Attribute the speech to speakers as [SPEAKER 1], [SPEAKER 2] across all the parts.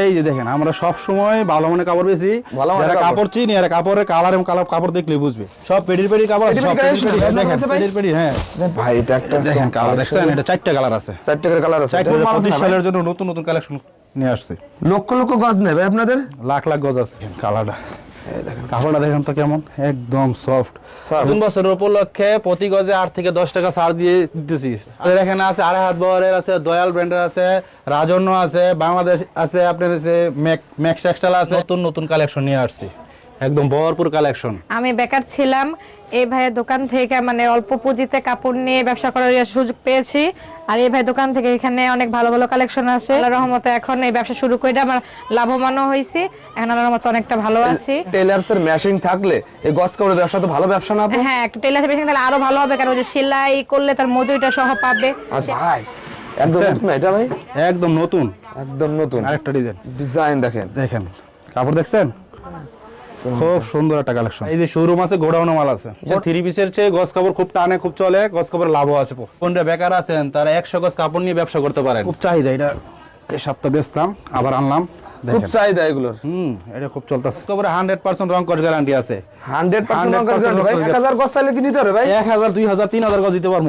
[SPEAKER 1] এই যে দেখেন আমরা সব সময় ভালো মনে কাপড় বেশি। যারা
[SPEAKER 2] কাপড়।
[SPEAKER 1] চিনি আর কাপড়ের কালার এবং কালার কাপড় দেখলে বুঝবে। সব পেডির পেডির কাপড় আছে, সব দেখেন পেডির পেডি হ্যাঁ।
[SPEAKER 2] ভাই এটা একটা
[SPEAKER 1] দেখেন কালার দেখছেন? এটা চারটা কালার আছে।
[SPEAKER 2] কালার আছে
[SPEAKER 1] চারটা
[SPEAKER 2] এটার
[SPEAKER 1] পঁচিশ সালের জন্য নতুন নতুন কালেকশন নিয়ে আসছে।
[SPEAKER 2] লক্ষ লক্ষ গজ নেবে আপনাদের?
[SPEAKER 1] লাখ লাখ গজ আছে কালারটা কাপড়টা দেখেন তো কেমন? একদম সফট নতুন বছরের উপলক্ষে প্রতি গজে আট থেকে দশ টাকা ছাড় দিয়ে দিতেছি। এখানে আছে আড়াই হাত বহরের আছে দয়াল ব্র্যান্ডের আছে রাজন্য আছে বাংলাদেশ আছে আপনার আছে ম্যাক্স টেক্সটাইল আছে। নতুন নতুন কালেকশন নিয়ে আসছি। একদম ভরপুর কালেকশন
[SPEAKER 3] আমি বেকার ছিলাম এই ভাইয়ের দোকান থেকে মানে অল্প পুঁজিতে কাপড় নিয়ে ব্যবসা করার সুযোগ পেয়েছি। আর এই ভাই দোকান থেকে এখানে অনেক ভালো ভালো কালেকশন আছে। আল্লাহ রহমতে এখন এই ব্যবসা শুরু করে আমার লাভবানও হয়েছি। এখন আল্লাহর রহমতে অনেকটা ভালো আছি।
[SPEAKER 2] টেলার্স এর মেশিন থাকলে এই গজ কাপড়ের ব্যবসা তো ভালো ব্যবসা না?
[SPEAKER 3] হ্যাঁ একটা টেলার বেশি তাহলে আরও ভালো হবে কারণ ওই যে সেলাই করলে তার মজুরিটা সহ পাবে।
[SPEAKER 2] আচ্ছা ভাই একদম নতুন না এটা ভাই?
[SPEAKER 1] একদম নতুন।
[SPEAKER 2] একদম নতুন।
[SPEAKER 1] আরেকটা ডিজাইন
[SPEAKER 2] ডিজাইন দেখেন।
[SPEAKER 1] দেখেন কাপড় দেখছেন? খুব সুন্দর একটা কালেকশন এই যে শোরুম আছে গোডাউন মাল আছে। থ্রি পিসের চেয়ে গজ কাপড় খুব টানে খুব চলে গজ কাপড় লাভও আছে কোনটা বেকার আছেন তারা একশো গজ কাপড় নিয়ে ব্যবসা করতে পারেন। খুব চাহিদা এটা এই সপ্তাহ বেচলাম আবার আনলাম
[SPEAKER 2] খুব চাহিদা এগুলোর।
[SPEAKER 1] হুম এটা খুব চলতেছে। তারপরে হান্ড্রেড পার্সেন্ট রং কস গ্যারান্টি আছে।
[SPEAKER 2] হান্ড্রেড পার্সেন্ট
[SPEAKER 1] 100%
[SPEAKER 2] ভাই এক হাজার গজ চাইলে কি নিতে হবে ভাই?
[SPEAKER 1] এক হাজার দুই হাজার তিন হাজার গজ দিতে পারব।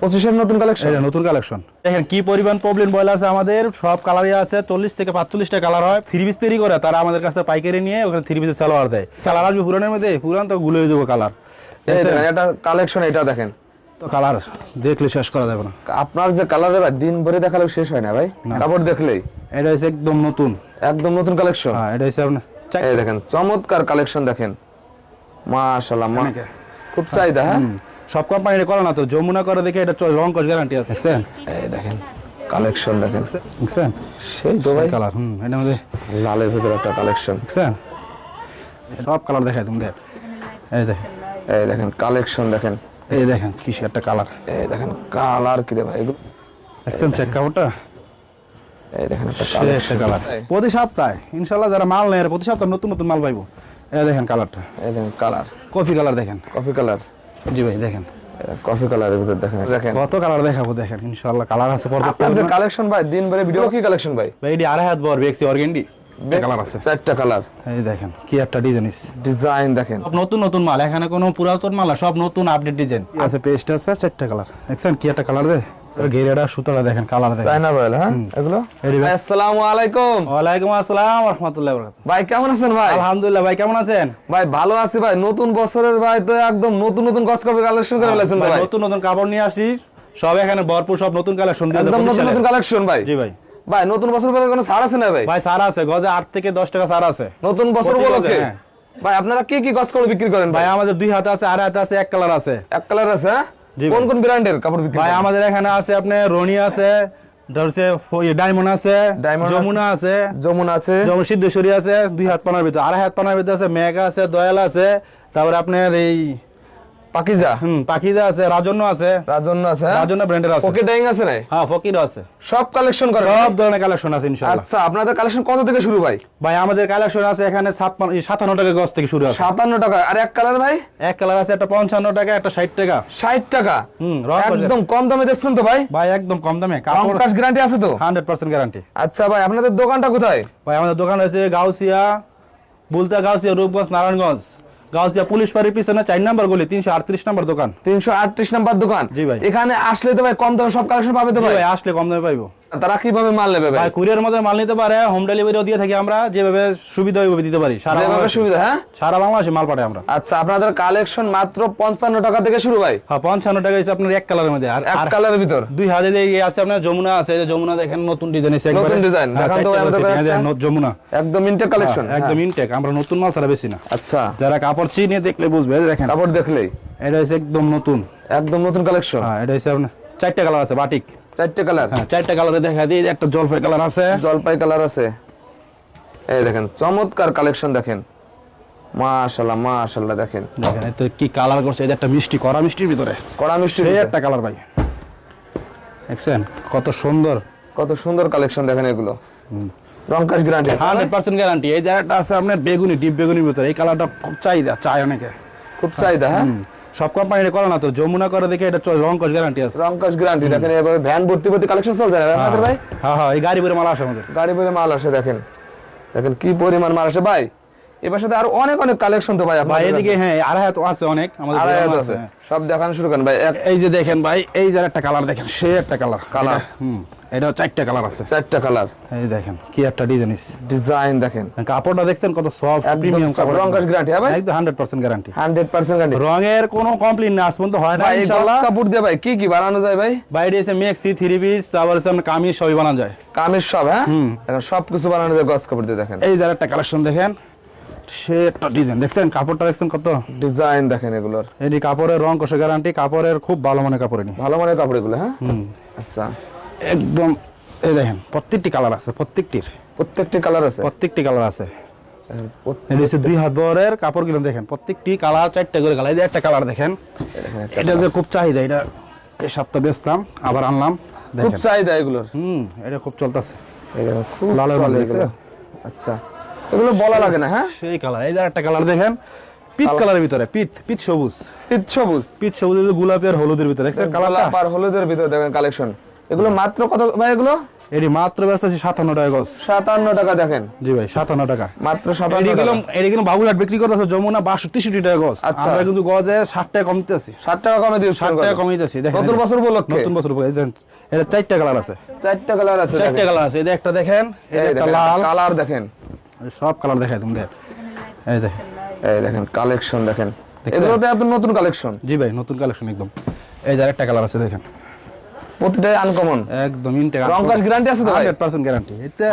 [SPEAKER 2] পঁচিশের নতুন কালেকশন
[SPEAKER 1] এটা নতুন কালেকশন দেখেন কি পরিমাণ প্রবলেম বয়ল আছে আমাদের? সব কালারই আছে চল্লিশ থেকে পাঁচচল্লিশটা কালার হয়। থ্রি পিস তৈরি করে তারা আমাদের কাছে পাইকারি নিয়ে ওখানে থ্রি পিসের সালোয়ার দেয়। সালোয়ার আসবে পুরানের মধ্যে পুরান তো গুলো হয়ে যাব কালার
[SPEAKER 2] এটা কালেকশন এটা দেখেন।
[SPEAKER 1] তো কালার দেখলে শেষ করা যাবে না।
[SPEAKER 2] আপনার যে কালার ভাই দিন ভরে দেখালেও শেষ হয় না ভাই কাপড় দেখলেই।
[SPEAKER 1] এটা হচ্ছে একদম নতুন।
[SPEAKER 2] একদম নতুন কালেকশন
[SPEAKER 1] হ্যাঁ এটা হচ্ছে আপনার
[SPEAKER 2] এই দেখেন চমৎকার কালেকশন দেখেন। মাশাআল্লাহ। খুব চাহিদা হ্যাঁ?
[SPEAKER 1] সব কোম্পানি করে না তো যমুনা করে দেখে এটা রং কস গ্যারান্টি আছে। দেখছেন?
[SPEAKER 2] এই দেখেন কালেকশন দেখেন।
[SPEAKER 1] দেখছেন?
[SPEAKER 2] সেই ভাই
[SPEAKER 1] কালার হুম এটার মধ্যে
[SPEAKER 2] লালের ভিতরে একটা কালেকশন
[SPEAKER 1] দেখছেন? সব কালার দেখায় তুমি দেখ এই দেখেন।
[SPEAKER 2] এই দেখেন কালেকশন দেখেন।
[SPEAKER 1] এই দেখেন কিসে একটা কালার
[SPEAKER 2] এই দেখেন কালার কি রে ভাই এগুলো?
[SPEAKER 1] দেখছেন চেক কাপড়টা?
[SPEAKER 2] এই দেখেন একটা
[SPEAKER 1] কালার প্রতি সপ্তাহে ইনশাল্লাহ যারা মাল নেয় প্রতি সপ্তাহে নতুন নতুন মাল পাইবো। এই দেখেন কালারটা
[SPEAKER 2] এই দেখেন কালার
[SPEAKER 1] কফি কালার দেখেন।
[SPEAKER 2] কফি কালার
[SPEAKER 1] জি ভাই দেখেন।
[SPEAKER 2] কফি কালারের ভিতর দেখেন। দেখেন।
[SPEAKER 1] কত কালার দেখাবো দেখেন ইনশাআল্লাহ। কালার আছে পর্যাপ্ত আপনাদের
[SPEAKER 2] কালেকশন ভাই দিন ভরে ভিডিও কি কালেকশন ভাই?
[SPEAKER 1] ভাই এটি আড়াই হাত বর বেক্সি অর্গেন্ডি কালার আছে।
[SPEAKER 2] চারটা কালার।
[SPEAKER 1] এই দেখেন কি একটা ডিজাইন
[SPEAKER 2] ডিজাইন দেখেন।
[SPEAKER 1] নতুন নতুন মাল এখানে কোনো পুরাতন মাল সব নতুন আপডেট ডিজাইন আছে পেস্ট আছে চারটা কালার। দেখছেন কি একটা কালার দেয় ঘেরেটা সুতোটা দেখেন কালার দেখেন।
[SPEAKER 2] চায়না বয়েল হ্যাঁ? এগুলো? আসসালামু আলাইকুম।
[SPEAKER 1] ওয়ালাইকুম আসসালাম রহমতুল্লাহ বরকাত
[SPEAKER 2] ভাই কেমন আছেন ভাই?
[SPEAKER 1] আলহামদুলিল্লাহ ভাই কেমন আছেন?
[SPEAKER 2] ভাই ভালো আছি ভাই। নতুন বছরের ভাই তো একদম নতুন নতুন গছ কাপড় কালেকশন করে ফেলেছেন
[SPEAKER 1] ভাই,
[SPEAKER 2] ভাই?
[SPEAKER 1] নতুন নতুন কাপড় নিয়ে আসি। সব এখানে ভরপুর সব নতুন কালেকশন
[SPEAKER 2] একদম নতুন নতুন কালেকশন ভাই।
[SPEAKER 1] জি ভাই।
[SPEAKER 2] ভাই নতুন বছর পরে কোনো ছাড় আছে না ভাই?
[SPEAKER 1] ভাই সারা আছে। গজে আট থেকে দশ টাকা সারা আছে।
[SPEAKER 2] নতুন বছর উপলক্ষে?
[SPEAKER 1] হ্যাঁ।
[SPEAKER 2] ভাই আপনারা কি কি গছ কাপড় বিক্রি করেন
[SPEAKER 1] ভাই?
[SPEAKER 2] ভাই
[SPEAKER 1] আমাদের দুই হাতে আছে আড়াই হাতে আছে এক কালার আছে।
[SPEAKER 2] এক কালার আছে হ্যাঁ? কোন কোন ব্র্যান্ডের কাপড় বিক্রি
[SPEAKER 1] ভাই আমাদের এখানে আছে আপনি রনি আছে ধরছে ডায়মন্ড আছে
[SPEAKER 2] যমুনা আছে।
[SPEAKER 1] যমুনা আছে
[SPEAKER 2] যমুনা আছে।
[SPEAKER 1] যেমন সিদ্ধেশ্বরী আছে দুই হাত পানার ভিতরে। আড়াই হাত পানার ভিতরে আছে মেঘা আছে দয়াল আছে তারপরে আপনার এই
[SPEAKER 2] পাকিজা?
[SPEAKER 1] হুম পাখিদা আছে রাজন্য আছে।
[SPEAKER 2] রাজন্য আছে হ্যাঁ?
[SPEAKER 1] রাজন্য ব্র্যান্ডের আছে।
[SPEAKER 2] পকেট ডাইং আছে না
[SPEAKER 1] হ্যাঁ ফকির আছে।
[SPEAKER 2] সব কালেকশন করেন
[SPEAKER 1] সব ধরনের কালেকশন আছে ইনশাআল্লাহ।
[SPEAKER 2] আচ্ছা আপনাদের কালেকশন কত থেকে শুরু ভাই?
[SPEAKER 1] ভাই আমাদের কালেকশন আছে এখানে ছাপ্পান্ন সাতান্ন টাকা গজ থেকে শুরু আছে।
[SPEAKER 2] সাতান্ন টাকা। আর এক কালার ভাই?
[SPEAKER 1] এক কালার আছে একটা পঞ্চান্ন টাকা একটা ষাট টাকা।
[SPEAKER 2] ষাট টাকা?
[SPEAKER 1] হুম, করে।
[SPEAKER 2] একদম কম দামে দেখছেন তো ভাই?
[SPEAKER 1] ভাই একদম কম দামে। কাপড়
[SPEAKER 2] কাজ গ্যারান্টি আছে তো?
[SPEAKER 1] হান্ড্রেড পার্সেন্ট গ্যারান্টি
[SPEAKER 2] আচ্ছা ভাই আপনাদের দোকানটা কোথায়?
[SPEAKER 1] ভাই আমাদের দোকান আছে গাউসিয়া বুলতা গাউসিয়া রূপগঞ্জ নারায়ণগঞ্জ। গাউসিয়া পুলিশ বাড়ির পিছনে চার নাম্বার গলি তিনশো আটত্রিশ নাম্বার দোকান।
[SPEAKER 2] তিনশো আটত্রিশ নাম্বার দোকান।
[SPEAKER 1] জি ভাই।
[SPEAKER 2] এখানে আসলে তো ভাই কম দামে সব কালেকশন পাবে তো ভাই
[SPEAKER 1] আসলে কম দামে পাইবো।
[SPEAKER 2] তারা কীভাবে মাল নেবে ভাই?
[SPEAKER 1] কুরিয়ার মধ্যে মাল নিতে পারে হোম ডেলিভারিও দিয়ে থাকি আমরা যেভাবে সুবিধা ওইভাবে দিতে পারি সারা
[SPEAKER 2] যেভাবে সুবিধা হ্যাঁ?
[SPEAKER 1] সারা বাংলাদেশে মাল পাঠাই আমরা।
[SPEAKER 2] আচ্ছা আপনাদের কালেকশন মাত্র পঞ্চান্ন টাকা থেকে শুরু ভাই?
[SPEAKER 1] হ্যাঁ পঞ্চান্ন টাকা হচ্ছে আপনার এক কালারের মধ্যে। আর
[SPEAKER 2] এক কালারের ভিতর?
[SPEAKER 1] দুই আছে আপনার যমুনা আছে যে যমুনা দেখেন নতুন ডিজাইন
[SPEAKER 2] নতুন তো আমাদের
[SPEAKER 1] যমুনা।
[SPEAKER 2] একদম ইনটেক কালেকশন
[SPEAKER 1] হ্যাঁ, একদম ইনটেক আমরা নতুন মাল ছাড়া বেশি না।
[SPEAKER 2] আচ্ছা।
[SPEAKER 1] যারা কাপড় চিনে দেখলে বুঝবে দেখেন।
[SPEAKER 2] কাপড় দেখলেই।
[SPEAKER 1] এটা হচ্ছে একদম নতুন।
[SPEAKER 2] একদম নতুন কালেকশন
[SPEAKER 1] হ্যাঁ এটা হচ্ছে আপনার চারটা কালার আছে বাটিক।
[SPEAKER 2] চারটে কালার?
[SPEAKER 1] হ্যাঁ চারটা কালারে দেখা দিই একটা জলপাই কালার আছে।
[SPEAKER 2] জলপাই কালার আছে। এই দেখেন চমৎকার কালেকশন দেখেন। মাশাল্লাহ মাশাল্লাহ দেখেন।
[SPEAKER 1] দেখেন এটা কি কালার করছে এটা একটা মিষ্টি কড়া মিষ্টির ভিতরে।
[SPEAKER 2] কড়া মিষ্টি
[SPEAKER 1] সেই একটা কালার ভাই। দেখছেন কত সুন্দর।
[SPEAKER 2] কত সুন্দর কালেকশন দেখেন এগুলো। রংকাশ গ্যারান্টি
[SPEAKER 1] হান্ড্রেড পার্সেন্ট গ্যারান্টি এই জায়গাটা আছে আপনার বেগুনি ডিপ বেগুনির ভিতরে। এই কালারটা খুব চাহিদা চায় অনেকে।
[SPEAKER 2] খুব চাহিদা হ্যাঁ?
[SPEAKER 1] সব কোম্পানি করে না তো যমুনা করে দেখে এটা রং কস গ্যারান্টি আছে।
[SPEAKER 2] রংকাশ গ্যারান্টি দেখেন এভাবে ভ্যান ভর্তি ভর্তি কালেকশন চলছে না আপনাদের ভাই?
[SPEAKER 1] হ্যাঁ হ্যাঁ এই গাড়ি করে মাল আসে আমাদের।
[SPEAKER 2] গাড়ি করে মাল আসে দেখেন। দেখেন কি পরিমাণ মাল আসে ভাই। এবার সাথে আরও অনেক অনেক কালেকশন তো ভাই
[SPEAKER 1] ভাই এদিকে হ্যাঁ আড়াই হাত আছে অনেক আমাদের আছে হ্যাঁ।
[SPEAKER 2] সব দেখানো শুরু করেন ভাই।
[SPEAKER 1] এই যে দেখেন ভাই এই যে একটা কালার দেখেন সে একটা কালার
[SPEAKER 2] কালার
[SPEAKER 1] হুম। এটা চারটা কালার আছে।
[SPEAKER 2] চারটা কালার।
[SPEAKER 1] এই দেখেন কি একটা ডিজাইন
[SPEAKER 2] ডিজাইন দেখেন।
[SPEAKER 1] কাপড়টা দেখছেন কত সফট প্রিমিয়াম কাপড়
[SPEAKER 2] রং guarantee, হ্যাঁ ভাই?
[SPEAKER 1] একদম hundred percent guarantee
[SPEAKER 2] hundred percent guarantee
[SPEAKER 1] রঙের কোনো কমপ্লেন না আজ পর্যন্ত হয় না
[SPEAKER 2] এই
[SPEAKER 1] ইনশাআল্লাহ।
[SPEAKER 2] কাপড় দিয়ে ভাই কি কি বানানো যায় ভাই?
[SPEAKER 1] বাইরে এসে মেক্সি থ্রি পিস তারপর এসে কামিজ সবই বানানো যায়।
[SPEAKER 2] কামের সব হ্যাঁ? দেখেন সব কিছু বানানো যায় গস কাপড় দিয়ে দেখেন।
[SPEAKER 1] এই যার একটা কালেকশন দেখেন সে একটা ডিজাইন দেখছেন কাপড়টা দেখছেন কত?
[SPEAKER 2] ডিজাইন দেখেন এগুলোর।
[SPEAKER 1] এটি কাপড়ের রং কষে গ্যারান্টি কাপড়ের খুব ভালো মানের কাপড়
[SPEAKER 2] ভালো মানের কাপড় এগুলো হ্যাঁ? আচ্ছা।
[SPEAKER 1] একদম এই দেখেন প্রত্যেকটি কালার আছে প্রত্যেকটির।
[SPEAKER 2] প্রত্যেকটি কালার আছে?
[SPEAKER 1] প্রত্যেকটি কালার আছে। দুই হাত বহরের কাপড়গুলো দেখেন প্রত্যেকটি কালার চারটে করে কালার এই একটা কালার দেখেন এটা যে খুব চাহিদা এটা এই সপ্তাহ বেচতাম আবার আনলাম
[SPEAKER 2] খুব চাহিদা এগুলোর?
[SPEAKER 1] হুম এটা খুব চলতেছে।
[SPEAKER 2] খুব
[SPEAKER 1] লালের
[SPEAKER 2] চলে
[SPEAKER 1] মধ্যে
[SPEAKER 2] আচ্ছা এগুলো বলা লাগে না হ্যাঁ?
[SPEAKER 1] সেই কালার এই যে একটা কালার দেখেন পিত কালারের ভিতরে পিত পিত সবুজ।
[SPEAKER 2] পিচ সবুজ?
[SPEAKER 1] পিত সবুজ গোলাপি আর হলুদের ভিতরে দেখছেন
[SPEAKER 2] গোলাপ আর হলুদের ভিতরে দেখেন কালেকশন এগুলো মাত্র কত ভাই এগুলো?
[SPEAKER 1] এটি মাত্র ব্যস্ত আছে সাতান্ন টাকা গজ।
[SPEAKER 2] সাতান্ন টাকা দেখেন।
[SPEAKER 1] জি ভাই সাতান্ন টাকা।
[SPEAKER 2] মাত্র সাতান্ন
[SPEAKER 1] এটি
[SPEAKER 2] টাকা।
[SPEAKER 1] এটি গেলাম বাবুঘাট বিক্রি করতেছে যমুনা বাষট্টি তেষট্টি টাকা গজ।
[SPEAKER 2] আচ্ছা।
[SPEAKER 1] আমরা কিন্তু গজে ষাট টাকা কমতেছি
[SPEAKER 2] ষাট টাকা কমে দিয়েছে
[SPEAKER 1] ষাট টাকা কমিয়ে দিচ্ছি দেখেন
[SPEAKER 2] নতুন বছর উপলক্ষে।
[SPEAKER 1] নতুন বছর উপলক্ষে। দেখেন, এটা চারটা কালার আছে।
[SPEAKER 2] চারটা কালার আছে
[SPEAKER 1] চারটা কালার আছে যে একটা দেখেন একটা লাল।
[SPEAKER 2] কালার দেখেন।
[SPEAKER 1] সব কালার দেখাই তুমি দেখেন এই দেখেন।
[SPEAKER 2] এই দেখেন কালেকশন দেখেন? এগুলো তো এত নতুন কালেকশন?
[SPEAKER 1] জি ভাই নতুন কালেকশন একদম। এই যে একটা কালার আছে দেখেন।
[SPEAKER 2] প্রতিটাই আনকমন
[SPEAKER 1] একদম ইনটেক
[SPEAKER 2] রং কাজ গ্যারান্টি আছে তো ভাই?
[SPEAKER 1] হান্ড্রেড পার্সেন্ট গ্যারান্টি এতে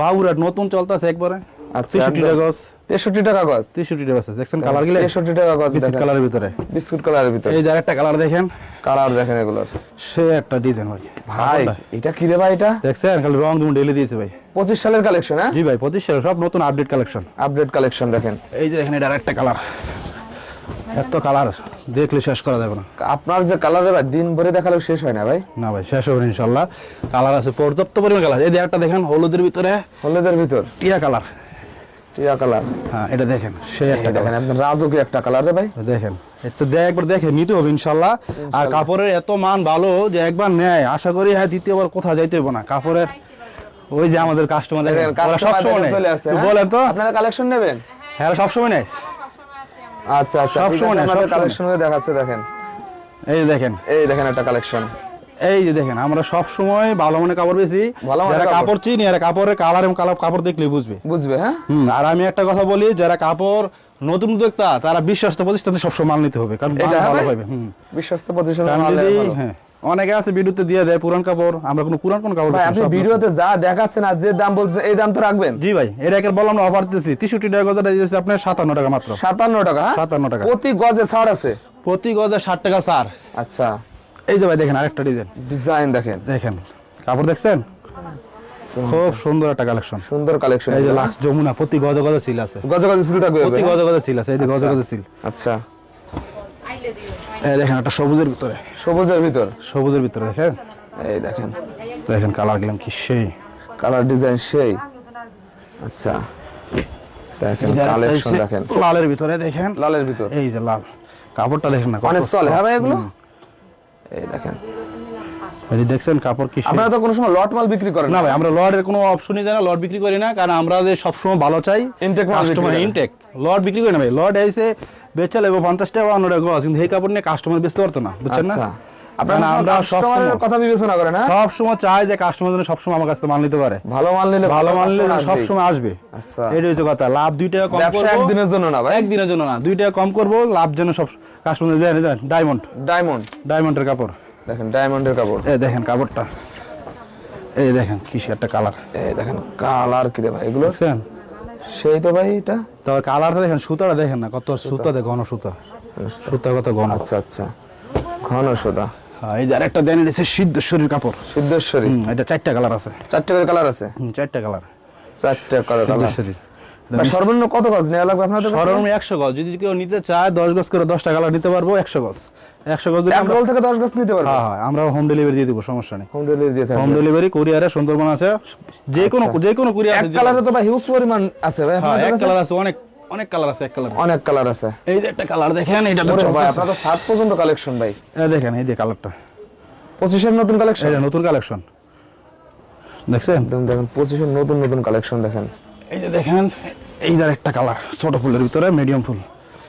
[SPEAKER 1] বাবুরাট নতুন চলতেছে একবারে।
[SPEAKER 2] আচ্ছা,
[SPEAKER 1] তেষট্টি
[SPEAKER 2] একদম।
[SPEAKER 1] টাকা গজ।
[SPEAKER 2] তেষট্টি টাকা গজ।
[SPEAKER 1] তেষট্টি টাকা আছে। দেখছেন কালার গিলে?
[SPEAKER 2] তেষট্টি টাকা গজ
[SPEAKER 1] বিস্কিট কালারের ভিতরে।
[SPEAKER 2] বিস্কুট কালারের ভিতরে।
[SPEAKER 1] এই যে একটা কালার দেখেন।
[SPEAKER 2] কালার দেখেন এগুলোর।
[SPEAKER 1] সে একটা ডিজাইন ভাই।
[SPEAKER 2] ভাই এটা কি রে ভাই এটা?
[SPEAKER 1] দেখছেন? খালি রং ডেলে দিয়েছে ভাই।
[SPEAKER 2] পঁচিশ সালের কালেকশন হ্যাঁ?
[SPEAKER 1] জি ভাই পঁচিশ সালের সব নতুন আপডেট কালেকশন
[SPEAKER 2] আপডেট কালেকশন দেখেন।
[SPEAKER 1] এই যে দেখেন এটা একটা কালার এত কালার দেখলে শেষ করা যাবে না।
[SPEAKER 2] আপনার যে কালার ভাই দিন ভরে দেখালেও শেষ হয় না ভাই?
[SPEAKER 1] না ভাই শেষ হবে ইনশাল্লাহ কালার আছে পর্যাপ্ত পরিমাণ কালার এই একটা দেখেন হলুদের ভিতরে
[SPEAKER 2] হলুদের ভিতর?
[SPEAKER 1] টিয়া কালার
[SPEAKER 2] টিয়া কালার
[SPEAKER 1] হ্যাঁ এটা দেখেন সে একটা
[SPEAKER 2] দেখেন আপনার রাজকীয় একটা কালার রে ভাই।
[SPEAKER 1] দেখেন একটু দেখ একবার দেখে নিতে হবে ইনশাল্লাহ আর কাপড়ের এত মান ভালো যে একবার নেয় আশা করি হ্যাঁ দ্বিতীয়বার কোথাও যাইতে হবে না। কাপড়ের ওই যে আমাদের কাস্টমার
[SPEAKER 2] আসছে হ্যাঁ?
[SPEAKER 1] বলেন তো।
[SPEAKER 2] আপনারা কালেকশন নেবেন?
[SPEAKER 1] হ্যাঁ সবসময় নেয়।
[SPEAKER 2] আচ্ছা আচ্ছা
[SPEAKER 1] সব সময়
[SPEAKER 2] দেখাচ্ছে দেখেন।
[SPEAKER 1] এই দেখেন।
[SPEAKER 2] এই দেখেন একটা কালেকশন
[SPEAKER 1] এই যে দেখেন আমরা সব সময় ভালো মনে কাপড় বেশি। যারা
[SPEAKER 2] কাপড়।
[SPEAKER 1] চিনি আর কাপড়ের কালার এবং কালার কাপড় দেখলে বুঝবে।
[SPEAKER 2] বুঝবে হ্যাঁ?
[SPEAKER 1] আর আমি একটা কথা বলি যারা কাপড় নতুন উদ্যোক্তা তারা বিশ্বস্ত প্রতিষ্ঠানে সবসময় মাল নিতে হবে কারণ ভালো
[SPEAKER 2] হবে?
[SPEAKER 1] পাবে হুম।
[SPEAKER 2] বিশ্বস্ত প্রতিষ্ঠান
[SPEAKER 1] যদি হ্যাঁ। অনেকে আছে ভিডিওতে দিয়ে দেয় পুরান কাপড় আমরা কোনো পুরান কোন কাপড়
[SPEAKER 2] আপনি ভিডিওতে যা দেখাচ্ছেন আর যে দাম বলছেন এই দাম তো রাখবেন?
[SPEAKER 1] জি ভাই এটা একের বললাম না অফার দিতেছি। তেষট্টি টাকা গজাটা দিয়েছে আপনার সাতান্ন টাকা মাত্র।
[SPEAKER 2] সাতান্ন টাকা হ্যাঁ?
[SPEAKER 1] 57 টাকা।
[SPEAKER 2] প্রতি গজে ছাড় আছে?
[SPEAKER 1] প্রতি গজে ষাট টাকা সার
[SPEAKER 2] আচ্ছা।
[SPEAKER 1] এই যে ভাই দেখেন আরেকটা ডিজাইন
[SPEAKER 2] ডিজাইন দেখেন।
[SPEAKER 1] দেখেন কাপড় দেখছেন? খুব সুন্দর একটা কালেকশন
[SPEAKER 2] সুন্দর কালেকশন
[SPEAKER 1] এই যে লাক্স যমুনা প্রতি গজে গজে সিল আছে।
[SPEAKER 2] গজে গজে সিল থাকবে
[SPEAKER 1] প্রতি গজে গজে সিল আছে এই যে গজে গজে সিল
[SPEAKER 2] আচ্ছা।
[SPEAKER 1] এই দেখেন একটা সবুজের ভিতরে।
[SPEAKER 2] সবুজের ভিতর?
[SPEAKER 1] সবুজের ভিতরে দেখেন।
[SPEAKER 2] এই দেখেন।
[SPEAKER 1] দেখেন কালার গেলাম কি সেই।
[SPEAKER 2] কালার ডিজাইন সেই। আচ্ছা। দেখেন কালেকশন দেখেন।
[SPEAKER 1] লালের ভিতরে দেখেন।
[SPEAKER 2] লালের ভিতর।
[SPEAKER 1] এই যে লাল। কাপড়টা দেখেন না
[SPEAKER 2] অনেক চলে হ্যাঁ ভাই এগুলো? এই দেখেন।
[SPEAKER 1] এই দেখছেন কাপড় কি
[SPEAKER 2] আপনারা তো কোনো সময় লট মাল বিক্রি করেন
[SPEAKER 1] না ভাই আমরা লটের কোনো অপশনই জানি লট বিক্রি করি না কারণ আমরা যে সবসময় ভালো চাই
[SPEAKER 2] বিক্রি
[SPEAKER 1] কাস্টমার ইনটেক লট বিক্রি করি না ভাই লট এসে বেচা লাগবে পঞ্চাশ টাকা বান্ন টাকা গজ কিন্তু এই কাপড় নিয়ে কাস্টমার বেচতে পারতো না বুঝছেন না?
[SPEAKER 2] আচ্ছা।
[SPEAKER 1] আপনারা আমরা
[SPEAKER 2] কথা বিবেচনা করেন হ্যাঁ?
[SPEAKER 1] সব সময় চাই যে কাস্টমার যেন সবসময় আমার কাছ থেকে মাল নিতে পারে।
[SPEAKER 2] ভালো মাল নিলে
[SPEAKER 1] ভালো মাল নিলে সব সময় আসবে।
[SPEAKER 2] আচ্ছা।
[SPEAKER 1] এটাই হচ্ছে কথা। লাভ দুই টাকা কম
[SPEAKER 2] ব্যবসা একদিনের জন্য না ভাই।
[SPEAKER 1] একদিনের জন্য না দুই টাকা কম করব লাভ যেন সব কাস্টমার দেন দেন ডায়মন্ড
[SPEAKER 2] ডায়মন্ড
[SPEAKER 1] ডায়মন্ডের কাপড়।
[SPEAKER 2] দেখেন ডায়মন্ডের কাপড়।
[SPEAKER 1] এই দেখেন কাপড়টা। এই দেখেন একটা কালার
[SPEAKER 2] এই দেখেন কালার কি রে ভাই এগুলো?
[SPEAKER 1] দেখছেন?
[SPEAKER 2] সেই তো ভাই এটা?
[SPEAKER 1] তবে কালারটা দেখেন সুতাটা দেখেন না কত সুতা? দেখ ঘন সুতা। সুতা। কত ঘন।
[SPEAKER 2] আচ্ছা আচ্ছা। ঘন সোদা
[SPEAKER 1] হ্যাঁ, এই যে আরেকটা দেন এটা সিদ্ধেশ্বরীর কাপড়।
[SPEAKER 2] সিদ্ধেশ্বরী?
[SPEAKER 1] এটা চারটা কালার আছে।
[SPEAKER 2] চারটে করে কালার আছে?
[SPEAKER 1] হুম, চারটা কালার
[SPEAKER 2] চারটে কালার
[SPEAKER 1] সিদ্ধেশ্বরীর
[SPEAKER 2] ভাই, সর্বনিম্ন কত গজ নেওয়া লাগবে আপনাদের?
[SPEAKER 1] সরম একশো গজ। যদি কেউ নিতে চায় দশ গজ করে দশটা কালার নিতে পারব একশো গজ। একশো গজ দিলে
[SPEAKER 2] রোল থেকে দশ গজ নিতে পারবে।
[SPEAKER 1] হ্যাঁ হ্যাঁ আমরা হোম ডেলিভারি দিয়ে দেবো সমস্যা নেই।
[SPEAKER 2] হোম ডেলিভারি দিয়ে
[SPEAKER 1] হোম ডেলিভারি কুরিয়ারে সুন্দরবন আছে। যে কোনো যে কোনো কুরিয়ার
[SPEAKER 2] এক কালারে তো ভাই হিউজ পরিমাণ আছে ভাই।
[SPEAKER 1] হ্যাঁ এক কালার আছে অনেক অনেক কালার আছে এক কালার
[SPEAKER 2] অনেক কালার আছে।
[SPEAKER 1] এই যে একটা কালার দেখেন এটা তো
[SPEAKER 2] ভাই আপনার তো সাত পর্যন্ত কালেকশন ভাই।
[SPEAKER 1] দেখেন এই যে কালারটা
[SPEAKER 2] পঁচিশের নতুন কালেকশন
[SPEAKER 1] এটা নতুন কালেকশন দেখছেন?
[SPEAKER 2] একদম দেখেন পঁচিশের নতুন নতুন কালেকশন দেখেন।
[SPEAKER 1] এই যে দেখেন এই একটা কালার ছোট ফুলের ভিতরে মিডিয়াম ফুল।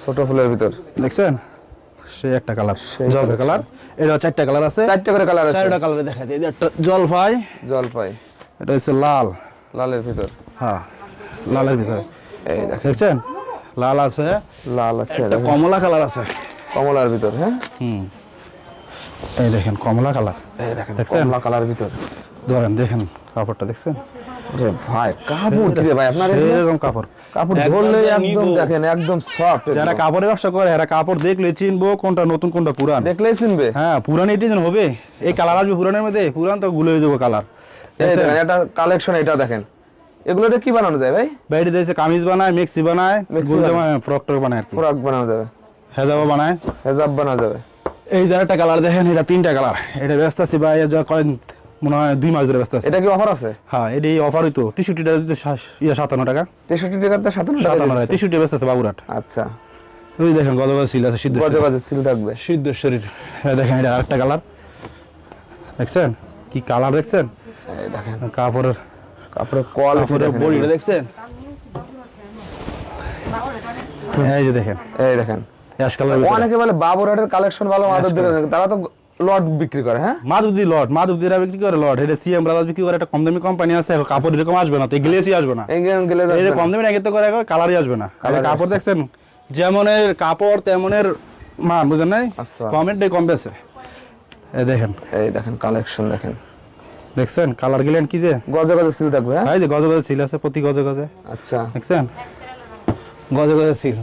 [SPEAKER 2] ছোট ফুলের ভিতর।
[SPEAKER 1] দেখছেন? সেই একটা কালার জলপাই কালার। এটা চারটা কালার আছে।
[SPEAKER 2] চারটে করে কালার আছে।
[SPEAKER 1] চারটা কালারে দেখা যায়। একটা জলপাই
[SPEAKER 2] জলপাই
[SPEAKER 1] এটা হচ্ছে লাল।
[SPEAKER 2] লালের ভিতর।
[SPEAKER 1] হ্যাঁ লালের ভিতরে।
[SPEAKER 2] এই
[SPEAKER 1] দেখছেন? লাল আছে।
[SPEAKER 2] লাল আছে
[SPEAKER 1] একটা কমলা কালার আছে।
[SPEAKER 2] কমলার ভিতর হ্যাঁ?
[SPEAKER 1] হুম। এই দেখেন কমলা কালার।
[SPEAKER 2] এই দেখেন
[SPEAKER 1] দেখছেন?
[SPEAKER 2] কমলা কালার ভিতর।
[SPEAKER 1] ধরেন দেখেন কাপড়টা দেখছেন?
[SPEAKER 2] ভাই কাপড় কি রে ভাই? আপনার
[SPEAKER 1] এরকম কাপড়।
[SPEAKER 2] কাপড় ধরলে একদম দেখেন একদম সফট
[SPEAKER 1] যারা কাপড়ের ব্যবসা করে এরা কাপড় দেখলে চিনবো কোনটা নতুন কোনটা পুরান।
[SPEAKER 2] দেখলেই চিনবে।
[SPEAKER 1] হ্যাঁ পুরান এটি যেন হবে। এই কালার আসবে পুরানের মধ্যে পুরান তো গুলো যাব কালার।
[SPEAKER 2] এটা কালেকশন এটা দেখেন। এগুলোতে কি বানানো যায় ভাই?
[SPEAKER 1] বাইরে দিয়েছে কামিজ বানায় মেক্সি বানায় ফ্রক টক বানায়
[SPEAKER 2] ফ্রক বানানো যাবে।
[SPEAKER 1] হেজাবা বানায়।
[SPEAKER 2] হেজাব বানানো যাবে।
[SPEAKER 1] এই যে একটা কালার দেখেন এটা তিনটা কালার। এটা ব্যস্ত আছি ভাই করেন মনে হয় দুই মাস ধরে ব্যস্ত আছে।
[SPEAKER 2] এটা কি অফার আছে?
[SPEAKER 1] হ্যাঁ এটি অফার হইতো তেষট্টি টাকা দিতে ইয়ে সাতান্ন টাকা।
[SPEAKER 2] তেষট্টি টাকাতে সাতান্ন
[SPEAKER 1] সাতান্ন টাকা। তেষট্টি ব্যস্ত আছে বাবুরাট
[SPEAKER 2] আচ্ছা।
[SPEAKER 1] ওই দেখেন বছর ছিল আছে সিদ্ধ
[SPEAKER 2] গজে গজে সিল থাকবে।
[SPEAKER 1] সিদ্ধেশ্বরীর। হ্যাঁ দেখেন এটা আরেকটা কালার দেখছেন? কি কালার দেখছেন?
[SPEAKER 2] দেখেন।
[SPEAKER 1] কাপড়ের
[SPEAKER 2] কাপড়ের কোয়ালিটি
[SPEAKER 1] কাপড়ের বডিটা দেখছেন? এই যে দেখেন।
[SPEAKER 2] এই দেখেন। অনেকে বলে বাবুরাটের কালেকশন ভালো মাদক তারা তো লট বিক্রি করে হ্যাঁ?
[SPEAKER 1] মাধবদি লট মাধবদিরা বিক্রি করে লট। এটা সিএম ব্রাদার্স বিক্রি করে একটা কম দামি কোম্পানি আছে কাপড় এরকম আসবে না তো গ্লেসি আসবে না।
[SPEAKER 2] এঙ্গেন গেলে
[SPEAKER 1] এই যে কম দামি আগে তো করে কালারই আসবে না। আর কাপড় দেখছেন? যেমনের কাপড় তেমনের মান বুঝেন নাই। কমেন্টে কম বেছে এই দেখেন।
[SPEAKER 2] এই দেখেন কালেকশন দেখেন।
[SPEAKER 1] দেখছেন? কালার গেলেন কি যে?
[SPEAKER 2] গজে গজে সিল থাকবে হ্যাঁ?
[SPEAKER 1] এই যে গজে গজে ছিল আছে প্রতি গজে গজে।
[SPEAKER 2] আচ্ছা।
[SPEAKER 1] দেখছেন? গজে গজে ছিল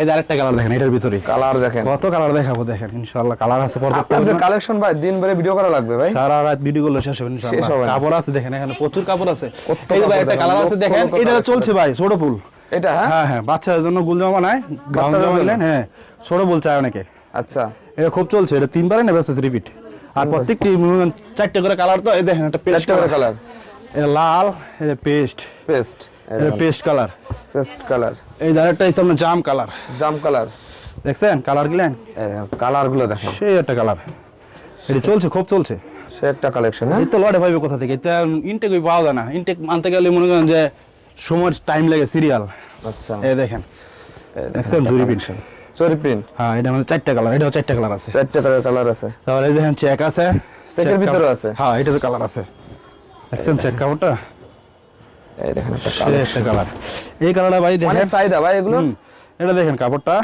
[SPEAKER 1] এই যে আরেকটা কালার দেখেন এটার ভিতরে।
[SPEAKER 2] কালার দেখেন।
[SPEAKER 1] কত কালার দেখাবো দেখেন ইনশাআল্লাহ। কালার আছে পর্যাপ্ত
[SPEAKER 2] কালেকশন ভাই দিন ভরে ভিডিও করা লাগবে ভাই।
[SPEAKER 1] সারা রাত ভিডিও গুলো শেষ হবে ইনশাআল্লাহ। কাপড় আছে দেখেন এখানে প্রচুর কাপড় আছে। এই ভাই একটা কালার আছে দেখেন এটা চলছে ভাই ছোট ফুল।
[SPEAKER 2] এটা হ্যাঁ?
[SPEAKER 1] হ্যাঁ হ্যাঁ বাচ্চাদের জন্য গুল জামা নাই গ্রাউন্ড জামা নিলেন হ্যাঁ ছোট চায় অনেকে।
[SPEAKER 2] আচ্ছা।
[SPEAKER 1] এটা খুব চলছে এটা তিনবারে নেবে রিপিট আর প্রত্যেকটি চারটে করে কালার তো এই দেখেন একটা পেস্ট
[SPEAKER 2] কালার
[SPEAKER 1] এটা লাল এটা পেস্ট
[SPEAKER 2] পেস্ট
[SPEAKER 1] এটা পেস্ট কালার
[SPEAKER 2] পেস্ট কালার
[SPEAKER 1] এই ধারেরটা হচ্ছে আপনার জাম কালার
[SPEAKER 2] জাম কালার
[SPEAKER 1] দেখছেন কালার গিলেন
[SPEAKER 2] কালারগুলো দেখেন।
[SPEAKER 1] সেই একটা কালার এটা চলছে খুব চলছে।
[SPEAKER 2] সে একটা কালেকশন হ্যাঁ?
[SPEAKER 1] এই তো লড়ে পাইবে কোথা থেকে? এটা ইনটেক পাওয়া যায় না। ইনটেক আনতে গেলে মনে করেন যে সময় টাইম লাগে সিরিয়াল
[SPEAKER 2] আচ্ছা।
[SPEAKER 1] এই দেখেন। দেখছেন? জুরি পিন
[SPEAKER 2] চরি প্রিন্ট
[SPEAKER 1] হ্যাঁ এটা মানে চারটা কালার এটাও চারটা কালার আছে।
[SPEAKER 2] চারটে কালার কালার আছে।
[SPEAKER 1] তাহলে এই দেখেন চেক আছে।
[SPEAKER 2] চেকের
[SPEAKER 1] ভিতরে
[SPEAKER 2] আছে?
[SPEAKER 1] হ্যাঁ এটাতে কালার আছে। দেখছেন চেক কাপড়টা
[SPEAKER 2] এই দেখেন একটা কালার
[SPEAKER 1] এই কালারটা ভাই দেখেন।
[SPEAKER 2] চাহিদা ভাই এগুলো?
[SPEAKER 1] এটা দেখেন কাপড়টা।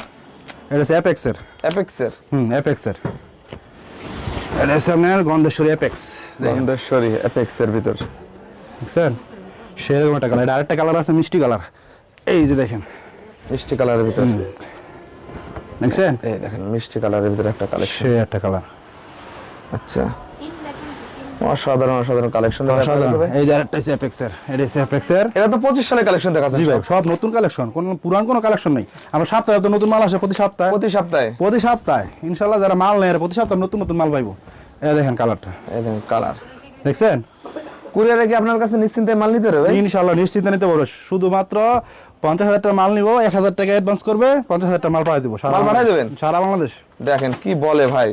[SPEAKER 1] এটা হচ্ছে অ্যাপেক্স এর। হুম অ্যাপেক্স এর। এটা হচ্ছে আপনার গন্ধেশ্বরী অ্যাপেক্স
[SPEAKER 2] গন্ধেশ্বরী ভিতর।
[SPEAKER 1] দেখছেন? সেরকম একটা কালার এটা আরেকটা কালার আছে মিষ্টি কালার এই যে দেখেন।
[SPEAKER 2] মিষ্টি কালারের ভিতর।
[SPEAKER 1] দেখছেন?
[SPEAKER 2] এই দেখেন মিষ্টি কালারের ভিতরে একটা কালেকশন
[SPEAKER 1] সে একটা কালার
[SPEAKER 2] আচ্ছা। অসাধারণ অসাধারণ কালেকশন
[SPEAKER 1] এই যে আরেকটা এর এটা এর।
[SPEAKER 2] এটা তো পঁচিশ সালে কালেকশন দেখা
[SPEAKER 1] জি ভাই সব নতুন কালেকশন কোন পুরান কোনো কালেকশন নেই। আমরা সপ্তাহে তো নতুন মাল আসে প্রতি সপ্তাহে।
[SPEAKER 2] প্রতি সপ্তাহে।
[SPEAKER 1] প্রতি সপ্তাহে। যারা মাল নেয় প্রতি সপ্তাহে নতুন নতুন মাল পাইবো। এই দেখেন কালারটা
[SPEAKER 2] এই দেখেন কালার
[SPEAKER 1] দেখছেন?
[SPEAKER 2] কুরিয়ারে কি আপনার কাছে নিশ্চিন্তে মাল নিতে হবে ভাই?
[SPEAKER 1] ইনশাল্লাহ নিশ্চিন্তে নিতে পারব। শুধুমাত্র পঞ্চাশ হাজার টাকা মাল নিবো এক হাজার টাকা অ্যাডভান্স করবে পঞ্চাশ হাজার টাকা মাল পাঠিয়ে দেবো সারা
[SPEAKER 2] মাল পাঠায় দেবেন?
[SPEAKER 1] সারা বাংলাদেশ।
[SPEAKER 2] দেখেন কি বলে ভাই।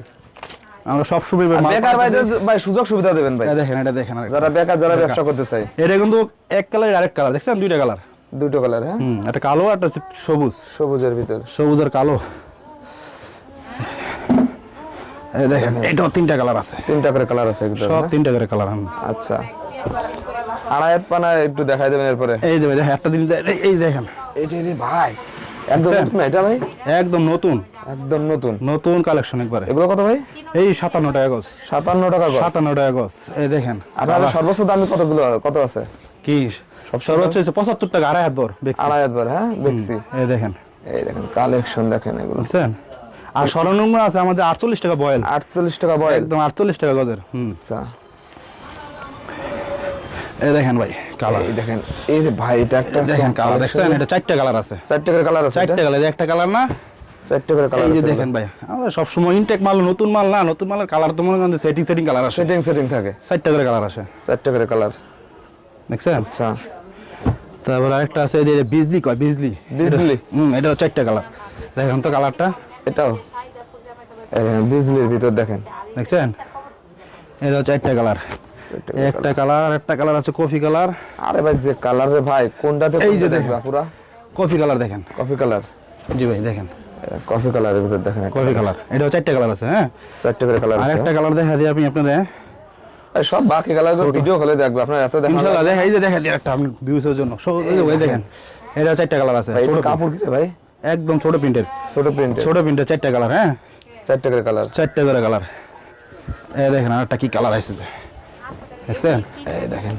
[SPEAKER 1] আমরা সব মাল
[SPEAKER 2] বেকার ভাই ভাই সুযোগ সুবিধা দেবেন ভাই।
[SPEAKER 1] দেখেন এটা দেখেন
[SPEAKER 2] যারা বেকার যারা ব্যবসা করতে চাই
[SPEAKER 1] এটা কিন্তু এক কালার আরেক কালার। দেখছেন? দুইটা কালার।
[SPEAKER 2] দুটো কালার হ্যাঁ?
[SPEAKER 1] একটা কালো আর একটা সবুজ।
[SPEAKER 2] সবুজের ভিতর।
[SPEAKER 1] সবুজ আর কালো। এই দেখেন এটাও তিনটা কালার আছে।
[SPEAKER 2] তিনটা করে কালার আছে
[SPEAKER 1] সব
[SPEAKER 2] হ্যাঁ?
[SPEAKER 1] তিনটা করে কালার
[SPEAKER 2] আচ্ছা। আড়াইয়াত পানা একটু দেখাই দেবেন এরপরে।
[SPEAKER 1] এই দেবে দেখেন একটা দিন এই- এই দেখেন।
[SPEAKER 2] রে ভাই একদম নতুন এটা ভাই?
[SPEAKER 1] একদম নতুন।
[SPEAKER 2] একদম নতুন।
[SPEAKER 1] নতুন কালেকশন একবারে।
[SPEAKER 2] এগুলো কত ভাই?
[SPEAKER 1] এই সাতান্ন টাকা গজ।
[SPEAKER 2] সাতান্ন টাকা গজ।
[SPEAKER 1] সাতান্ন টাকা গজ। এই দেখেন
[SPEAKER 2] আপনাদের সর্বোচ্চ দামি কতগুলো কত আছে?
[SPEAKER 1] কি? সর্বোচ্চ হচ্ছে টাকা আড়াই হাত বর দেখছি
[SPEAKER 2] আড়াইয়াত বার হ্যাঁ? দেখছি
[SPEAKER 1] এই দেখেন।
[SPEAKER 2] এই দেখেন কালেকশন দেখেন এগুলো।
[SPEAKER 1] বুঝছেন? আর সরলঙ্গ আছে আমাদের আটচল্লিশ টাকা বয়েল।
[SPEAKER 2] আটচল্লিশ টাকা বয়
[SPEAKER 1] একদম আটচল্লিশ টাকা গজের হুম।
[SPEAKER 2] আচ্ছা।
[SPEAKER 1] এই দেখেন ভাই কালার
[SPEAKER 2] এই দেখেন এই ভাই এটা একটা
[SPEAKER 1] দেখেন কালার দেখছেন? এটা চারটা কালার আছে।
[SPEAKER 2] চারটে করে কালার আছে
[SPEAKER 1] চারটা কালার একটা কালার না?
[SPEAKER 2] চারটে করে কালার আছে
[SPEAKER 1] দেখেন ভাই আমরা সবসময় ইনটেক মাল নতুন মাল না নতুন মালের কালার তো মনে করেন সেটিং সেটিং কালার আছে
[SPEAKER 2] সেটিং সেটিং থাকে।
[SPEAKER 1] চারটা করে কালার আছে
[SPEAKER 2] চারটে করে কালার
[SPEAKER 1] দেখছেন?
[SPEAKER 2] আচ্ছা।
[SPEAKER 1] তারপর আরেকটা আছে এই যে বিজলি কয়? বিজলি।
[SPEAKER 2] বিজলি?
[SPEAKER 1] হুম এটা চারটা কালার দেখেন তো কালারটা
[SPEAKER 2] এটাও। বিজলির ভিতর দেখেন।
[SPEAKER 1] দেখছেন? এটা চারটা কালার একটা কালার একটা কালার আছে কফি কালার
[SPEAKER 2] আরে ভাই যে কালার রে ভাই কোনটাতে
[SPEAKER 1] এই যে
[SPEAKER 2] দেখবা পুরা?
[SPEAKER 1] কফি কালার দেখেন।
[SPEAKER 2] কফি কালার
[SPEAKER 1] জি ভাই দেখেন।
[SPEAKER 2] কফি কালারের ভিতর দেখেন
[SPEAKER 1] কফি কালার এটাও চারটা কালার আছে হ্যাঁ?
[SPEAKER 2] চারটে করে কালার
[SPEAKER 1] আর একটা কালার দেখা দিই আপনি আপনার।
[SPEAKER 2] সব বাকি কালার ভিডিও হলে দেখবে আপনার এত দেখা
[SPEAKER 1] ইনশাআল্লাহ দেখা এই যে দেখা দিই একটা আপনি ভিউসের জন্য। সব যে দেখেন এটা চারটা কালার আছে ছোট
[SPEAKER 2] কাপড় কি ভাই?
[SPEAKER 1] একদম ছোট প্রিন্টের
[SPEAKER 2] ছোট প্রিন্ট
[SPEAKER 1] ছোট প্রিন্টের চারটা কালার হ্যাঁ?
[SPEAKER 2] চারটে করে কালার
[SPEAKER 1] চারটা করে কালার এই দেখেন আরেকটা কি কালার আছে। দেখছেন?
[SPEAKER 2] এই দেখেন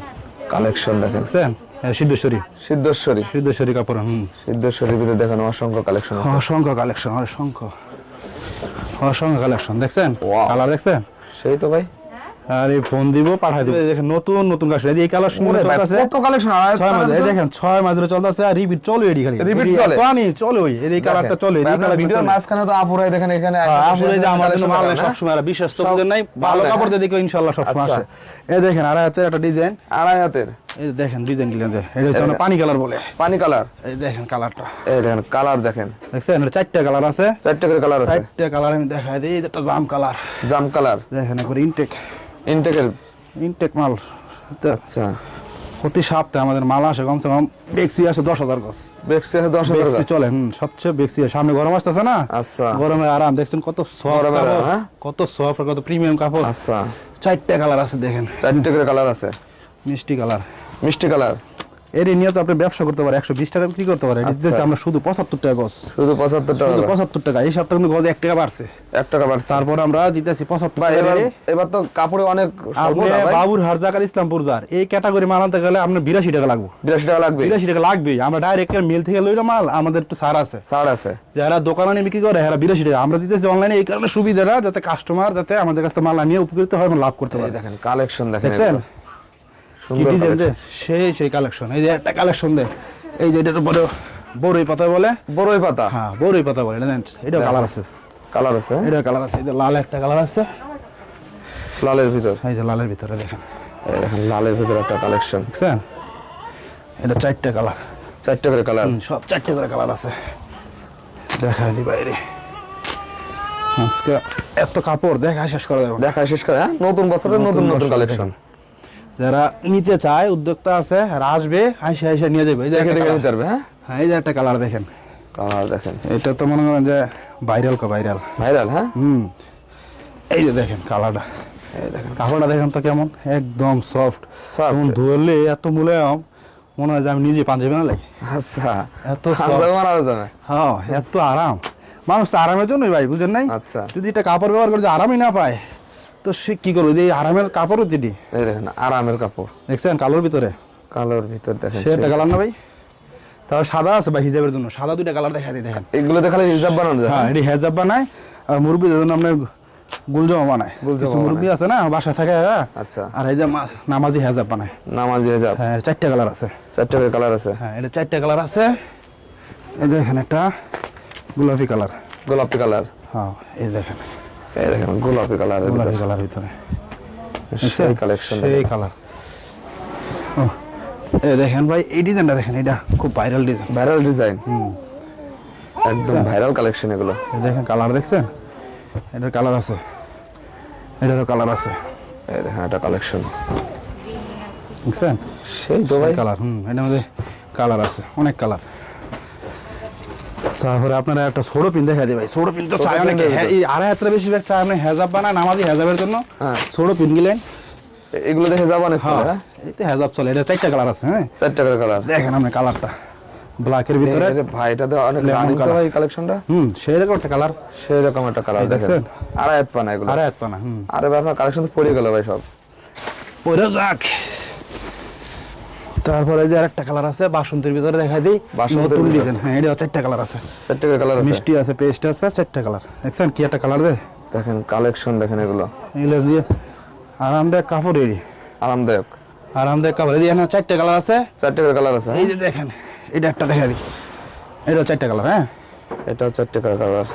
[SPEAKER 2] কালেকশন দেখেন
[SPEAKER 1] দেখছেন? সিদ্ধেশ্বরী।
[SPEAKER 2] সিদ্ধেশ্বরী।
[SPEAKER 1] সিদ্ধেশ্বরী কাপড় হুম।
[SPEAKER 2] সিদ্ধেশ্বরীর ভিতরে দেখেন অসংখ্য কালেকশন
[SPEAKER 1] অসংখ্য কালেকশন অসংখ্য। অসংখ্য কালেকশন দেখছেন. কালার দেখছেন?
[SPEAKER 2] সেই তো ভাই।
[SPEAKER 1] আর ফোন দিব পাঠাই দিব। দেখেন নতুন নতুন কালেকশন এই কালেকশন চলতেছে।
[SPEAKER 2] কত কালেকশন
[SPEAKER 1] ছয় মাস এই দেখেন ছয় মাস ধরে চলতেছে আর রিপিট চলে এডি খালি। রিপিট
[SPEAKER 2] চলে?
[SPEAKER 1] পানি চলে ওই এই কালারটা চলে এই কালার
[SPEAKER 2] ভিডিও মাঝখানে তো আপুরাই দেখেন এখানে
[SPEAKER 1] আসলে যে আমার জন্য মাল সব সময় আর বিশ্বাস তো নাই ভালো কাপড় দিয়ে দেখো ইনশাআল্লাহ সব সময়
[SPEAKER 2] আচ্ছা।
[SPEAKER 1] আসে। এই দেখেন আড়াই হাতের একটা ডিজাইন
[SPEAKER 2] হ্যাঁ? আড়াই হাতের।
[SPEAKER 1] এই দেখেন ডিজাইন গিলেন এটা হচ্ছে পানি কালার বলে।
[SPEAKER 2] পানি কালার?
[SPEAKER 1] এই দেখেন কালারটা।
[SPEAKER 2] এই দেখেন কালার দেখেন।
[SPEAKER 1] দেখছেন? এটা চারটা কালার আছে।
[SPEAKER 2] চারটে করে কালার আছে।
[SPEAKER 1] চারটা কালার আমি দেখাই দিই এটা জাম কালার।
[SPEAKER 2] জাম কালার।
[SPEAKER 1] দেখেন একবার ইনটেক
[SPEAKER 2] ইনটেকের
[SPEAKER 1] ইনটেক মাল।
[SPEAKER 2] আচ্ছা।
[SPEAKER 1] প্রতি সপ্তাহে আমাদের মাল আসে কমসে কম বেক্সি আসে দশ হাজার গছ
[SPEAKER 2] বেক্সি আছে দশ হাজার
[SPEAKER 1] চলে হুম সবচেয়ে বেক্সি সামনে গরম আসতেছে না?
[SPEAKER 2] আচ্ছা।
[SPEAKER 1] গরমে আরাম। দেখছেন কত সফট
[SPEAKER 2] হ্যাঁ?
[SPEAKER 1] কত সফট কত প্রিমিয়াম কাপড়।
[SPEAKER 2] আচ্ছা।
[SPEAKER 1] চারটা কালার আছে দেখেন।
[SPEAKER 2] চারটে করে কালার আছে।
[SPEAKER 1] মিষ্টি কালার।
[SPEAKER 2] মিষ্টি কালার।
[SPEAKER 1] এর নিয়ে তো আপনি ব্যবসা করতে পারে একশো বিশ টাকা বিক্রি করতে পারে
[SPEAKER 2] আচ্ছা।
[SPEAKER 1] দিতেছে আমরা শুধু পঁচাত্তর টাকা গছ
[SPEAKER 2] শুধু পঁচাত্তর টাকা শুধু
[SPEAKER 1] পঁচাত্তর টাকা। এই সপ্তাহে কিন্তু গজ এক টাকা বাড়ছে।
[SPEAKER 2] এক টাকা বাড়ছে।
[SPEAKER 1] তারপর আমরা দিতেছি পঁচাত্তর টাকা
[SPEAKER 2] এবার এবার তো কাপড়ে অনেক
[SPEAKER 1] আপনি বাবুর হারজাকার ইসলামপুর যার এই ক্যাটাগরি মাল আনতে গেলে আপনার বিরাশি টাকা লাগবে।
[SPEAKER 2] বিরাশি টাকা লাগবে।
[SPEAKER 1] বিরাশি টাকা লাগবেই আমরা ডাইরেক্ট মিল থেকে লইলাম মাল আমাদের একটু ছাড় আছে।
[SPEAKER 2] ছাড় আছে।
[SPEAKER 1] যারা দোকানে বিক্রি করে এরা বিরাশি টাকা। আমরা দিতেছি অনলাইনে এই কারণে সুবিধাটা যাতে কাস্টমার যাতে আমাদের কাছে মাল নিয়ে উপকৃত হয় লাভ করতে পারে।
[SPEAKER 2] দেখেন কালেকশন দেখেন
[SPEAKER 1] সেই সেই কালেকশন এই যে একটা কালেকশন এই যে এটার উপরে বড়ই পাতা বলে।
[SPEAKER 2] বড়ই পাতা।
[SPEAKER 1] হ্যাঁ বড়ই পাতা বলে। এটা কালার আছে।
[SPEAKER 2] কালার আছে।
[SPEAKER 1] এটা কালার আছে। এই যে লাল একটা কালার আছে।
[SPEAKER 2] লালের ভিতর।
[SPEAKER 1] এই যে লালের ভিতরে দেখেন।
[SPEAKER 2] দেখেন লালের ভিতর একটা কালেকশন
[SPEAKER 1] দেখছেন? এটা চারটা কালার
[SPEAKER 2] চারটে করে কালার
[SPEAKER 1] সব চারটে করে কালার আছে। দেখা দি বাইরে। আজকে এত কাপড় দেখা শেষ করে দেবো।
[SPEAKER 2] দেখা শেষ করে হ্যাঁ? নতুন বছরের নতুন নতুন কালেকশন
[SPEAKER 1] যারা নিতে চায় উদ্যোক্তা আছে আর আসবে আইসে আইসে নিয়ে যাবে।
[SPEAKER 2] হ্যাঁ?
[SPEAKER 1] হ্যাঁ এই যে একটা কালার দেখেন।
[SPEAKER 2] কালার দেখেন।
[SPEAKER 1] এটা তো মনে করেন যে ভাইরাল কা ভাইরাল
[SPEAKER 2] ভাইরাল হ্যাঁ?
[SPEAKER 1] হুম। এই যে দেখেন কালারটা
[SPEAKER 2] এই দেখেন।
[SPEAKER 1] কাপড়টা দেখেন তো কেমন? একদম সফট। তখন ধরলে এত মুলায়ম মনে হয় যে আমি নিজে পাঞ্জাবি না লাই
[SPEAKER 2] আচ্ছা।
[SPEAKER 1] এত হ্যাঁ এত আরাম। মানুষ তো আরামের জন্যই ভাই বুঝেন নাই?
[SPEAKER 2] আচ্ছা।
[SPEAKER 1] যদি এটা কাপড় ব্যবহার করে আরামই না পায় তো সে কি করবে এই আরামের কাপড়ও দিদি
[SPEAKER 2] দেখেন আরামের কাপড়।
[SPEAKER 1] দেখছেন কালোর ভিতরে?
[SPEAKER 2] কালোর ভিতর দেখেন
[SPEAKER 1] সে একটা কালার না ভাই? তাহলে সাদা আছে ভাই হিজাবের জন্য। সাদা দুইটা কালার দেখা দিই দেখেন।
[SPEAKER 2] এগুলো দেখালে হিসাব বানানো যায়?
[SPEAKER 1] হ্যাঁ এটি হেজাব বানায় আর মুরব্বীদের জন্য আপনার গুলজামা বানায়। কিছু মুরব্বী আছে না বাসায় থাকে হ্যাঁ?
[SPEAKER 2] আচ্ছা।
[SPEAKER 1] আর এই যে নামাজি হেজাব বানায়।
[SPEAKER 2] নামাজি হিসাব
[SPEAKER 1] হ্যাঁ চারটা কালার আছে।
[SPEAKER 2] চারটে করে কালার আছে।
[SPEAKER 1] হ্যাঁ এটা চারটা কালার আছে। এই দেখেন একটা গোলাপি কালার।
[SPEAKER 2] গোলাপি কালার।
[SPEAKER 1] হ্যাঁ এই দেখেন।
[SPEAKER 2] গোলাপি কালার
[SPEAKER 1] গোলাপি কালার ভিতরে।
[SPEAKER 2] সেই কালেকশন
[SPEAKER 1] সেই কালার দেখেন ভাই এই ডিজাইনটা দেখেন এটা খুব ভাইরাল ডিজাইন।
[SPEAKER 2] Viral design. একদম ভাইরাল কালেকশন এগুলো।
[SPEAKER 1] দেখেন কালার দেখছেন? এটার কালার আছে। এটারও কালার আছে।
[SPEAKER 2] এই দেখেন একটা কালেকশন
[SPEAKER 1] দেখছেন?
[SPEAKER 2] সেই তো ভাই।
[SPEAKER 1] কালার হুম এটার মধ্যে কালার আছে অনেক কালার তারপরে আপনারা একটা ছোট পিন দেখা দিই ভাই। ছোট পিন তো চায় অনেকে। হ্যাঁ। এই আড়াই হাতের বেশিরভাগ চায় আপনি হেজাব বানায় নামাজি হেজাবের জন্য। ছোট পিন গিলেন
[SPEAKER 2] এগুলো দেখে যাব অনেক
[SPEAKER 1] হ্যাঁ
[SPEAKER 2] হ্যাঁ?
[SPEAKER 1] এইতে হেজাব চলে। এটা চারটা কালার আছে হ্যাঁ?
[SPEAKER 2] চারটে কালার
[SPEAKER 1] দেখেন আপনি কালারটা ব্ল্যাকের ভিতরে।
[SPEAKER 2] ভাই এটা তো অনেক রানিং তো
[SPEAKER 1] colour।
[SPEAKER 2] ভাই কালেকশনটা
[SPEAKER 1] হুম সেই রকম একটা কালার
[SPEAKER 2] সেই রকম একটা কালার দেখেন? আড়াই হাত পানা এগুলো।
[SPEAKER 1] আড়াই হাত পানা হুম।
[SPEAKER 2] আরে ভাই আপনার কালেকশন তো পড়ে গেল ভাই সব।
[SPEAKER 1] পরে যাক। তারপরে যে আরেকটা কালার আছে বাসন্তীর ভিতরে দেখাই দিই।
[SPEAKER 2] বাসন্তীর
[SPEAKER 1] ডিজাইন হ্যাঁ এটা চারটা কালার আছে।
[SPEAKER 2] চারটে কালার আছে।
[SPEAKER 1] মিষ্টি আছে পেস্ট আছে চারটা কালার দেখছেন কি একটা কালার দে
[SPEAKER 2] দেখেন কালেকশন দেখেন এগুলো।
[SPEAKER 1] এগুলো দিয়ে আরামদায়ক কাপড় এরি
[SPEAKER 2] আরামদায়ক।
[SPEAKER 1] আরামদায়ক কাপড়। যে এখানে চারটা কালার আছে।
[SPEAKER 2] চারটে কালার আছে
[SPEAKER 1] এই যে দেখেন এটা একটা দেখা দিই। এটা চারটা কালার হ্যাঁ।
[SPEAKER 2] এটাও চারটে কালার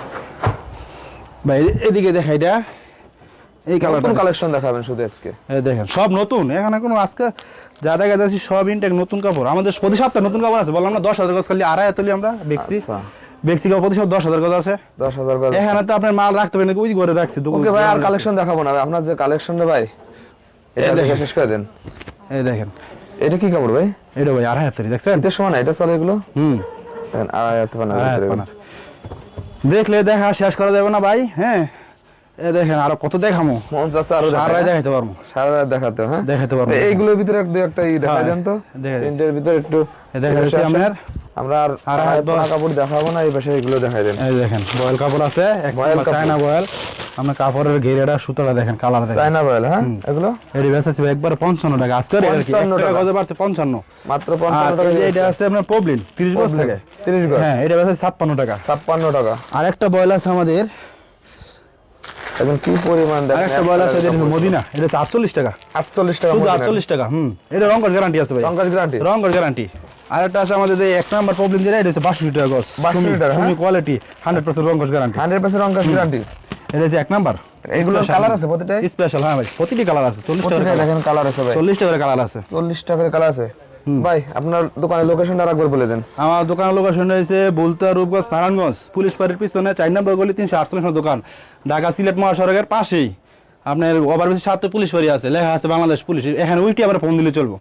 [SPEAKER 1] ভাই এদিকে দেখা এটা। এই কালারটা
[SPEAKER 2] কালেকশন দেখাবেন শুধু আজকে।
[SPEAKER 1] এই দেখেন সব নতুন। এখানে কোনো আজকে যা দেখা যাচ্ছে সব ইনটেক নতুন কাপড়। আমাদের প্রতি সপ্তাহে নতুন কাপড় আছে বললাম না দশ হাজার গজ খালি আড়াই তুলি আমরা বেক্সি
[SPEAKER 2] আচ্ছা।
[SPEAKER 1] কাপড় প্রতি সপ্তাহে দশ হাজার গজ আছে।
[SPEAKER 2] দশ হাজার গজ
[SPEAKER 1] এখানে তো আপনার মাল রাখতে পারেন ওই করে রাখছি
[SPEAKER 2] ওকে ভাই আর কালেকশন দেখাবো না আপনার যে কালেকশনটা ভাই এটা দেখে শেষ করে দেন।
[SPEAKER 1] এই দেখেন।
[SPEAKER 2] এটা কি কাপড় ভাই?
[SPEAKER 1] এটা ভাই আড়াই হাতের দেখছেন?
[SPEAKER 2] এটা সমান এটা চলে এগুলো?
[SPEAKER 1] হুম।
[SPEAKER 2] আড়াই হাত।
[SPEAKER 1] দেখলে দেখা শেষ করা যাবে না ভাই হ্যাঁ? এ দেখেন আরও কত দেখামো?
[SPEAKER 2] মন চাচ্ছে আরও
[SPEAKER 1] সারাই
[SPEAKER 2] দেখায়।
[SPEAKER 1] দেখাইতে পারব।
[SPEAKER 2] সারা রাত দেখাতে হ্যাঁ?
[SPEAKER 1] দেখাতে পারব।
[SPEAKER 2] এইগুলোর ভিতরে এক দুই একটা ই
[SPEAKER 1] হ্যাঁ,
[SPEAKER 2] দেন তো।
[SPEAKER 1] দেখা
[SPEAKER 2] প্রিন্টের ভিতরে একটু
[SPEAKER 1] দেখা যাচ্ছে আপনার।
[SPEAKER 2] আমরা আর
[SPEAKER 1] বয়স।
[SPEAKER 2] কাপড় দেখাবো না এই পাশে এগুলো দেখাই দেন।
[SPEAKER 1] এই দেখেন বয়েল কাপড় আছে চায়না বয়েল। আপনার কাপড়ের ঘেরেটা সুতোটা দেখেন কালার দেখেন।
[SPEAKER 2] চায়না বয়েল হ্যাঁ? এগুলো?
[SPEAKER 1] এটি বেচেছি একবার পঞ্চান্ন টাকা। আজকে আর কি?
[SPEAKER 2] 55
[SPEAKER 1] টাকা। গজে পারছে পঞ্চান্ন।
[SPEAKER 2] মাত্র
[SPEAKER 1] আর
[SPEAKER 2] পঞ্চান্ন টাকা
[SPEAKER 1] এই যে এটা আছে আপনার পবলিন তিরিশ গজ
[SPEAKER 2] Poblin,
[SPEAKER 1] থেকে।
[SPEAKER 2] 30 গজ।
[SPEAKER 1] হ্যাঁ এটা বেচে ছাপ্পান্ন টাকা।
[SPEAKER 2] ছাপ্পান্ন টাকা।
[SPEAKER 1] আর একটা বয়েল আছে আমাদের
[SPEAKER 2] এখন কি পরিমাণ দেখেন?
[SPEAKER 1] একটা বয়েল আছে এটা মদিনা এটা হচ্ছে আটচল্লিশ টাকা।
[SPEAKER 2] আটচল্লিশ টাকা
[SPEAKER 1] শুধু আটচল্লিশ টাকা হুম। এটা রঙ্গর গ্যারান্টি আছে ভাই।
[SPEAKER 2] সংকাশ গ্যারান্টি
[SPEAKER 1] রঙ্গর গ্যারান্টি আর একটা আছে আমাদের এই এক নাম্বার প্রবলেম যেটা এটা হচ্ছে বাষট্টি টাকা গজ।
[SPEAKER 2] 62 টাকা,
[SPEAKER 1] সুমি
[SPEAKER 2] হ্যাঁ?
[SPEAKER 1] কোয়ালিটি হান্ড্রেড পার্সেন্ট রঙ্গস গ্যারান্টি
[SPEAKER 2] হান্ড্রেড পার্সেন্ট সংকাশ গ্যারান্টি
[SPEAKER 1] এটা হচ্ছে এক নাম্বার।
[SPEAKER 2] এগুলোর কালার আছে প্রতিটাই?
[SPEAKER 1] স্পেশাল হ্যাঁ ভাই প্রতিটি কালার আছে চল্লিশ টাকা
[SPEAKER 2] দেখেন কালার আছে ভাই।
[SPEAKER 1] চল্লিশ টাকার কালার আছে।
[SPEAKER 2] চল্লিশ টাকার কালার আছে। ভাই আপনার দোকানের লোকেশনটা একবার বলে দেন।
[SPEAKER 1] আমার দোকানের লোকেশন রয়েছে বুলতা রূপগঞ্জ নারায়ণগঞ্জ। পুলিশ পাড়ির পিছনে চার নম্বর গলি তিনশো আটচল্লিশ দোকান। ঢাকা সিলেট মহাসড়কের পাশেই। আপনার ওভারব্রিজ সাত পুলিশ পাড়ি আছে লেখা আছে বাংলাদেশ পুলিশ। এখানে উইটি আবার ফোন দিলে চলবো।